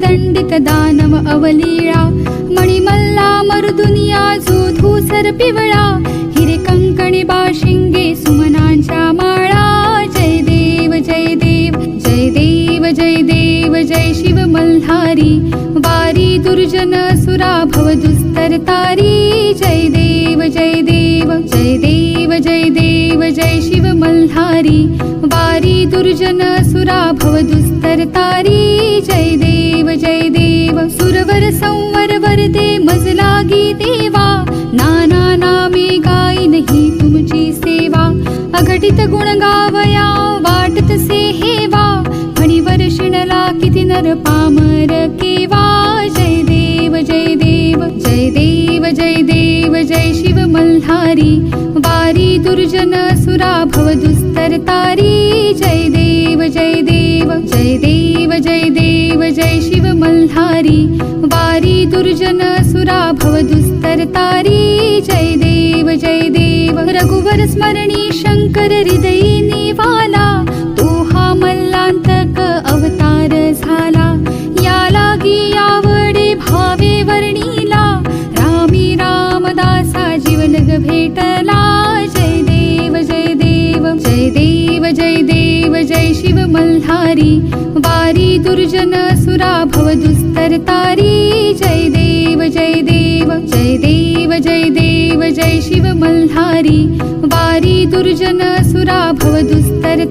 दंडित दानव अवलीळा मणिमल्ला मरुदुनिया जोधू पिवळा हिरे कंकणी बाशिंगे सुमनांच्या माळा जय देव जय देव जय देव जय देव जय शिव मल्हारी वारी दुर्जन सुरा भव दुस्तर तारी जय देव जय देव जय देव जय देव जय शिव मल्हारी वारी दुर्जन सुरा भव दुस्तर तारी जय देव संवर वरदे मजलागी देवा. नाना नामे गाईन ही तुमची सेवा. अघटित गुण गावया वाटत से हेवा. फणीवर शिणला किती नर पामर केवा. जय देव जय देव जय देव जय देव जय शिव मल्हारी. वारी दुर्जन सुरा भव दुस्तर तारी. जय देव जय देव जय देव जय देव जय शिव मल्हारी. दुर्जन सुरा भव दुस्तर तारी। जय देव जय देव रघुवर स्मरणी शंकर हृदयी निवाला। तो हा मल्लांतक अवतार झाला। या लागी आवडे भावे वर्णीला। रामी रामदासा जीवनग भेटला। जय देव जय देव जय देव जय देव जय शिव मल्हारी। तारी दुर्जन सुरा भव दुस्तर तारी। जय देव जय देव जय देव जय देव जय शिव मल्हारी। वारी दुर्जन सुरा भव दुस्तर